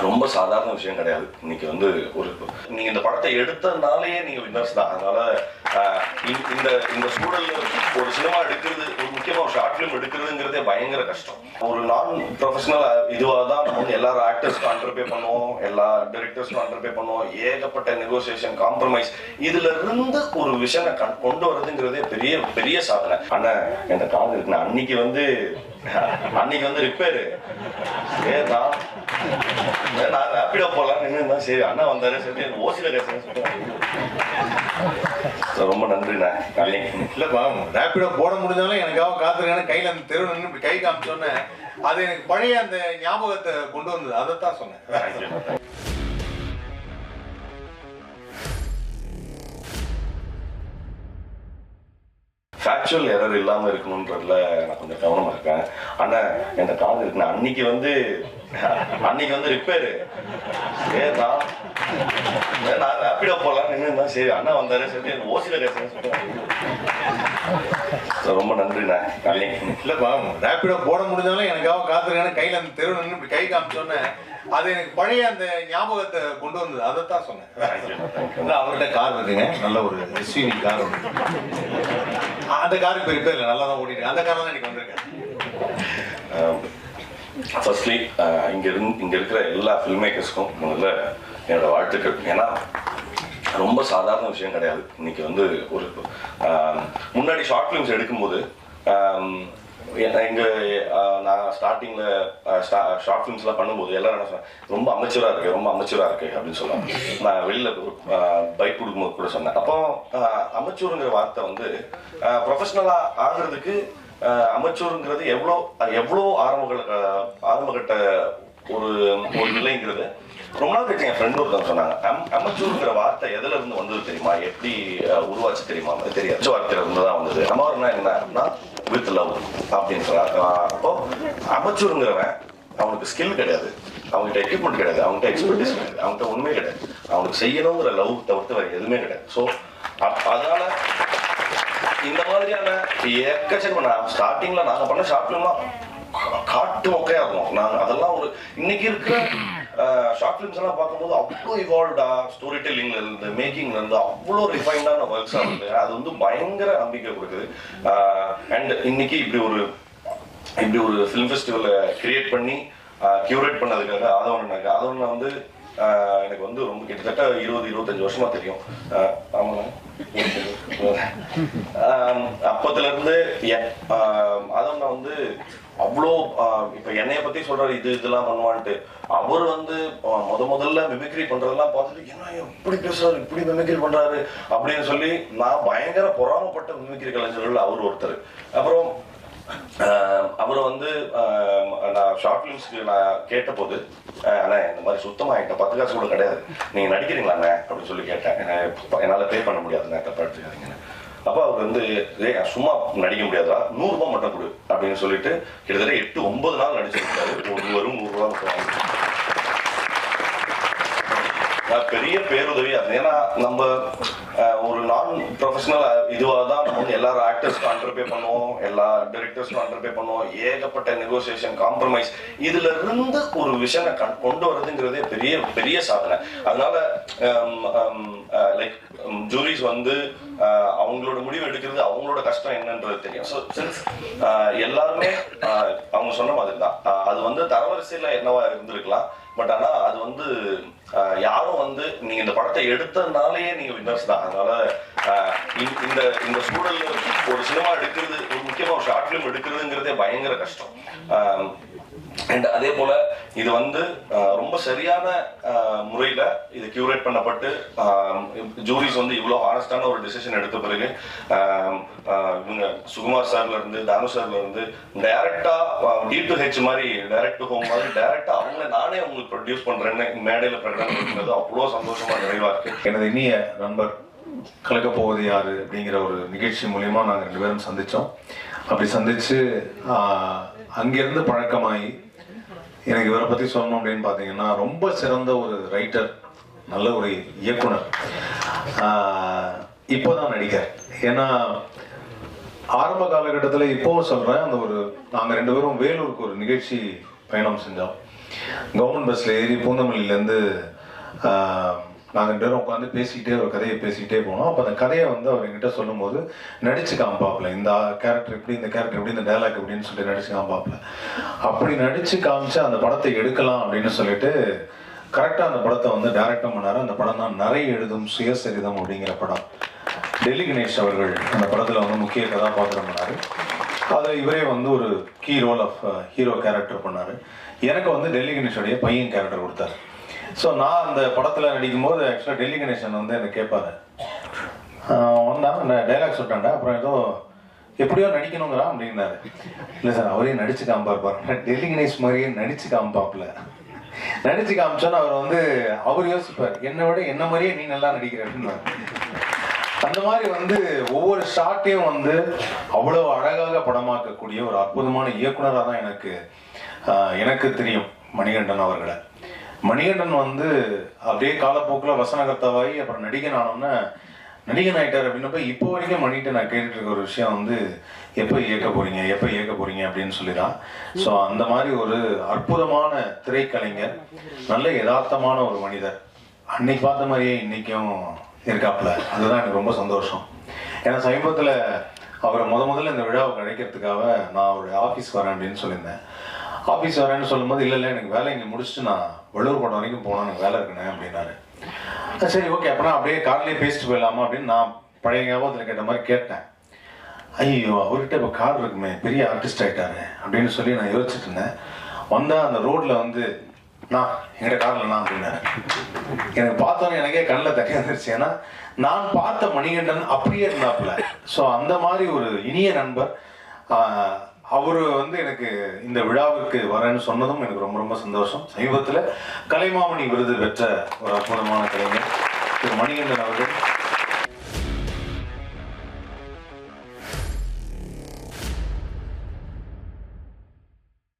ரொம்ப சாதாரண விஷயம் கிடையாது. இன்னைக்கு வந்து ஒரு நீங்க இந்த படத்தை எடுத்ததுனாலேயே நீங்க வின்னர்ஸ் தான். அதனால இந்த- இந்த இந்த சூழல்ல ஒரு சினிமா எடுக்கிறது ஒரு முக்கியமா ஒரு ஷார்ட் ஃபிலிம் எடுக்கிறதுங்கிறதே பயங்கர கஷ்டம். ஒரு நான் ப்ரொஃபஷனல் இதுவாக தான் நம்ம வந்து எல்லாரும் ஆக்டர்ஸ்க்கும் அண்டர்பே பண்ணுவோம் எல்லா டைரக்டர்ஸ்க்கும் அண்டர்பே பண்ணுவோம். ஏகப்பட்ட நெகோசியேஷன் காம்ப்ரமைஸ் இதுல இருந்து ஒரு விஷயம் கொண்டு வரதுங்கிறதே பெரிய பெரிய சாதனை. ஆனா இந்த காது இருக்கு நான் அன்னைக்கு வந்து அன்னைக்கு வந்து ரிப்பேரு ஏதான் நான் ரேப்பிடோ நின்று சரி அண்ணா வந்தாரு சரி கேசன்னு சொல்லிட்டு. ரொம்ப நன்றிண்ணா. இல்லப்பா ரேப்பிடோ போட முடிஞ்சாலும் எனக்காக காத்திருக்கான கையில அந்த தெரு நின்று இப்படி கை காமிச்சோன்னே அது எனக்கு பழைய அந்த ஞாபகத்தை கொண்டு வந்தது. அதைத்தான் சொன்னேன். ஃபேக்சுவல் எரர் இல்லாம இருக்கணுன்றதுல நான் கொஞ்சம் கவனமா இருக்கேன். ஆனா என் காது இருக்கு நான் அன்னைக்கு வந்து அன்னைக்கு வந்து ரிப்பேரு ஏ நான் ரேப்பிடோ போலாம் நின்று சரி அண்ணா வந்தாரு சரி கேசன்னு சொல்லிட்டு ரொம்ப நன்றிண்ணா. அன்னைக்கு இல்லப்பா ரேப்பிடோ போட முடிஞ்சாலும் எனக்காக காத்திருக்கான கையில அந்த தெரு நின்று இப்படி கை காமிச்சோன்னே அது எனக்கு பழைய அந்த ஞாபகத்தை கொண்டு வந்தது. சொன்னேன். Thank you. இல்ல, அவர்கிட்ட கார் இருக்குங்க நல்ல ஒரு எஸ்யூவி கார் ஒன்று அந்த காருக்கு பெரிய பேர் இல்லை நல்லா தான் ஓடிட்டு அந்த கார் தான் இன்னைக்கு வந்திருக்கேன். ஃபர்ஸ்ட்லி இங்கே இருந்து இங்கே இருக்கிற எல்லா ஃபில்ம் மேக்கர்ஸ்க்கும் முதல்ல என்னோட வாழ்த்துக்கள். ஏன்னா ரொம்ப சாதாரண விஷயம் கிடையாது. இன்னைக்கு வந்து ஒரு முன்னாடி ஷார்ட் ஃபிலிம்ஸ் எடுக்கும்போது ஆம், நான் ஸ்டார்டிங்ல ஷார்ட் ஃபிலிம்ஸ்லாம் பண்ணும்போது எல்லாரும் என்ன சொன்னாங்க ரொம்ப அமைச்சரா இருக்கு ரொம்ப அமைச்சரா இருக்கு அப்படின்னு சொன்னாங்க. நான் வெளியில பைக் கொடுக்கும்போது கூட சொன்னேன். அப்போ அமைச்சூருங்கிற வார்த்தை வந்து ப்ரொஃபஷனலா ஆகுறதுக்கு அமைச்சூருங்கிறது எவ்வளோ எவ்வளோ ஆரம்ப ஆரம்பகட்ட ஒரு ஒரு நிலைங்கிறது ரொம்ப நாள் கழிச்சு என் ஃப்ரெண்ட் ஒருத்தவங்க சொன்னாங்க. அமைச்சூருங்கிற வார்த்தை எதுல இருந்து வந்தது தெரியுமா? எப்படி உருவாச்சு தெரியுமா? அது தெரியாது வார்த்தையில இருந்து தான் வந்தது. அமர்னா என்னன்னா வித் லவ் அப்படின்ற அப்போ அமைச்சருங்கிறவன் அவனுக்கு ஸ்கில் கிடையாது. அவங்ககிட்ட எக்யூப்மெண்ட் கிடையாது. அவங்ககிட்ட எக்ஸ்பர்டிஸ் கிடையாது. அவங்ககிட்ட உண்மை கிடையாது. அவனுக்கு செய்யணுங்கிற லவ் தவிர்த்து வேற எதுவுமே கிடையாது. ஸோ அதனால இந்த மாதிரியான எக்கச்சக்கம் ஸ்டார்டிங்ல நாங்க பண்ண ஷாப்பிங்லாம் ஃபிலிம்லாம் காட்டு இருக்கும் நாங்க அதெல்லாம் ஒரு இன்னைக்கு இருக்கிற ஷார்ட் ஃபிலிம்ஸ் எல்லாம் பார்க்கும்போது அவ்வளோ இவால்வ்டா ஸ்டோரி டெல்லிங்ல இருந்து மேக்கிங்ல இருந்து அவ்வளோ ரிஃபைன்டான ஒர்க்ஸ் ஆகுது அது வந்து பயங்கர நம்பிக்கை கொடுக்குது. அண்ட் இன்னைக்கு இப்படி ஒரு இப்படி ஒரு ஃபிலிம் ஃபெஸ்டிவலை கிரியேட் பண்ணி கியூரேட் பண்ணதுக்காக அதோட ஆதவன் வந்து எனக்கு வந்து ரொம்ப கிட்டத்தட்ட இருபது இருபத்தஞ்சு வருஷமா தெரியும். ஆமாங்க. ஆஹ் அப்பத்துல இருந்து அதான் ஆஹ் வந்து அவ்வளோ இப்போ இப்ப என்னைய பத்தி சொல்றாரு இது இதெல்லாம் பண்ணுவான்ட்டு. அவர் வந்து முத முதல்ல மிமிக்ரி பண்றதெல்லாம் பார்த்துட்டு என்ன இப்படி பேசுறாரு இப்படி மிமிக்ரி பண்றாரு? அப்படின்னு சொல்லி நான் பயங்கர பொறாமப்பட்ட மிமிக்ரி கலைஞர்கள் அவர் ஒருத்தர். அப்புறம் அப்புறம் வந்து நான் ஷார்ட் ஃபிலிம்ஸ்க்கு நான் கேட்டபோது ஆஹ் அண்ணா இந்த மாதிரி சுத்தமாக என்கிட்ட பத்து காசு கூட கிடையாது. நீங்கள் நடிக்கிறீங்களா அண்ணா? அப்படின்னு சொல்லி கேட்டேன். என்னால் பே பண்ண முடியாதுண்ணே தப்பா எடுத்துக்காதீங்கன்னு அப்போ அவர் வந்து "ஏய், சும்மா நடிக்க முடியாதா நூறுரூபா மட்டும் கொடு அப்படின்னு சொல்லிட்டு கிட்டத்தட்ட எட்டு ஒன்பது நாள் நடிச்சிருக்காரு. ஒரு வரும் நூறு மட்டும் வாங்கிட்டு. பெரிய பேருதவியா அது ஏன்னா நம்ம அஹ், ஒரு நான் ப்ரொஃபஷனல் இதுவாக தான் நம்ம வந்து எல்லாரும் ஆக்டர்ஸ்க்கும் அண்டர்பே பண்ணுவோம் எல்லா டைரக்டர்ஸ்க்கும் அண்டர்பே பண்ணுவோம். ஏகப்பட்ட நெகோசியேஷன் காம்ப்ரமைஸ் இதுல இருந்து ஒரு விஷயம் கொண்டு வரதுங்கிறதே பெரிய பெரிய சாதனை. அதனால லைக் ஜூரிஸ் வந்து அவங்களோட முடிவு எடுக்கிறது அவங்களோட கஷ்டம் என்னன்றது தெரியும். ஸோ சின்ஸ் எல்லாருமே அவங்க சொன்ன மாதிரி தான் அது வந்து தரவரிசையில் என்னவா இருந்திருக்கலாம். பட் ஆனா அது வந்து யாரும் வந்து நீங்க இந்த படத்தை எடுத்ததுனாலேயே நீங்க வின்னர்ஸ் தான். அதனால இந்த- இந்த இந்த சூழல்ல ஒரு சினிமா எடுக்கிறது ஒரு முக்கியமா ஒரு ஷார்ட் ஃபிலிம் எடுக்கிறதுங்கிறதே பயங்கர கஷ்டம். அண்ட் அதே போல இது வந்து ரொம்ப சரியான முறையில் இது கியூரேட் பண்ணப்பட்டு ஜூரிஸ் வந்து இவ்வளோ ஹானஸ்டான ஒரு டிசிஷன் எடுத்த பிறகு இவங்க சுகுமார் சார்ல இருந்து தானு சார்ல இருந்து டைரக்டா டி டு ஹெச் மாதிரி டைரக்ட் டு ஹோம் மாதிரி டைரக்டா அவங்க நானே உங்களுக்கு ப்ரொடியூஸ் பண்றேன்னு மேடையில பிரகடனம் பண்ணுறது அவ்வளோ சந்தோஷமா நிறைவா இருக்கு. எனது இனிய நண்பர் கலக்க போவது யாரு அப்படிங்கிற ஒரு நிகழ்ச்சி மூலியமா நாங்கள் ரெண்டு பேரும் சந்திச்சோம். அப்படி சந்திச்சு அங்கிருந்து பழக்கமாகி எனக்கு இவரை பத்தி சொல்லணும் அப்படின்னு பாத்தீங்கன்னா ரொம்ப சிறந்த ஒரு ரைட்டர் நல்ல ஒரு இயக்குனர். இப்போ இப்போதான் நடிகர் ஏன்னா ஆரம்ப காலகட்டத்தில் இப்போவும் சொல்றேன் அந்த ஒரு நாங்கள் ரெண்டு பேரும் வேலூருக்கு ஒரு நிகழ்ச்சி பயணம் செஞ்சோம். கவர்மெண்ட் பஸ்ஸில் ஏறி பூந்தமல்லியிலேருந்து நாங்கள் ரெண்டு பேரும் உட்காந்து பேசிக்கிட்டே ஒரு கதையை பேசிக்கிட்டே போனோம். அப்போ அந்த கதையை வந்து அவர் எங்கிட்ட சொல்லும்போது நடிச்சு காமிப்பாப்புல இந்த கேரக்டர் இப்படி இந்த கேரக்டர் இப்படி இந்த டைலாக் இப்படின்னு சொல்லி நடிச்சு காமிப்பாப்புல அப்படி நடிச்சு காமிச்சு அந்த படத்தை எடுக்கலாம் அப்படின்னு சொல்லிட்டு கரெக்டாக அந்த படத்தை வந்து டைரக்டும் பண்ணார். அந்த படம் தான் நிறைய எழுதும் சுயசரிதம் அப்படிங்கிற படம். டெல்லி கணேஷ் அவர்கள் அந்த படத்தில் வந்து முக்கிய கதாபாத்திரம் பண்ணார். அதில் இவரே வந்து ஒரு key role of hero character பண்ணார். எனக்கு வந்து டெல்லி கணேஷோடைய பையன் கேரக்டர் கொடுத்தாரு. ஸோ நான் அந்த படத்தில் நடிக்கும் போது ஆக்சுவலாக டெல்லி கணேசன் வந்து என்னை கேட்பாரு ஆஹ் வந்தான் நான் டைலாக் சொல்லிட்டான்டா அப்புறம் ஏதோ எப்படியோ நடிக்கணுங்கிறான் அப்படின்னாரு. இல்லை சார் அவரே நடிச்சு காமிப்பார் பாருங்க டெல்லி கணேஷ் மாதிரியே நடிச்சு காமிப்பாப்ல நடிச்சு காமிச்சோன்னு அவர் வந்து அவர் யோசிப்பார் என்னை விட என்ன மாதிரியே நீ நல்லா நடிக்கிற அந்த மாதிரி வந்து ஒவ்வொரு ஷாட்டையும் வந்து அவ்வளவு அழகாக படமாக்கக்கூடிய ஒரு அற்புதமான இயக்குனராக தான் எனக்கு எனக்கு தெரியும் மணிகண்டன் அவர்களை. மணிகண்டன் வந்து அப்படியே காலப்போக்கில் வசனகர்த்தாவாகி அப்புறம் நடிகன் ஆனோன்னே நடிகன் ஆகிட்டார் அப்படின்னப்ப இப்போ வரைக்கும் மணிகிட்ட நான் கேட்டுட்டு இருக்க ஒரு விஷயம் வந்து எப்போ இயக்க போறீங்க எப்போ இயக்க போறீங்க அப்படின்னு சொல்லி தான் ஸோ அந்த மாதிரி ஒரு அற்புதமான திரைக்கலைஞர் நல்ல யதார்த்தமான ஒரு மனிதர். அன்னைக்கு பார்த்த மாதிரியே இன்னைக்கும் இருக்காப்புல. அதுதான் எனக்கு ரொம்ப சந்தோஷம். ஏன்னா சமீபத்தில் அவரை முத முதல்ல இந்த விழாவுக்கு அழைக்கிறதுக்காக நான் அவருடைய ஆஃபீஸ் வரேன் அப்படின்னு சொல்லியிருந்தேன். ஆஃபீஸ் வரேன்னு சொல்லும்போது இல்லை இல்லை எனக்கு வேலை இங்கே முடிச்சுட்டு நான் வள்ளூர் கோட்டை வரைக்கும் போகணும் எனக்கு வேலை இருக்குண்ணே அப்படின்னாரு. சரி ஓகே. அப்பனா அப்படியே கார்லேயே பேசிட்டு போயிடலாமா அப்படின்னு நான் பழைய ஞாபகத்தில் கேட்ட மாதிரி கேட்டேன். ஐயோ அவர்கிட்ட இப்போ கார் இருக்குமே பெரிய ஆர்டிஸ்ட் ஆகிட்டாரு அப்படின்னு சொல்லி நான் யோசிச்சுட்டு இருந்தேன். வந்தால் அந்த ரோட்ல வந்து நான் எங்கிட்ட கார்ல நான் அப்படின்னாரு. எனக்கு பார்த்தோன்னு எனக்கே கண்ணில் தட்டி வந்துருச்சு. ஏன்னா நான் பார்த்த மணிகண்டன் அப்படியே இருந்தாப்புல. ஸோ அந்த மாதிரி ஒரு இனிய நண்பர் அவரு வந்து எனக்கு இந்த விழாவிற்கு வரேன்னு சொன்னதும் எனக்கு ரொம்ப ரொம்ப சந்தோஷம். சமீபத்தில் கலைமாமணி விருது பெற்ற ஒரு அற்புதமான கலைஞர் திரு மணிகண்டன் அவர்கள்.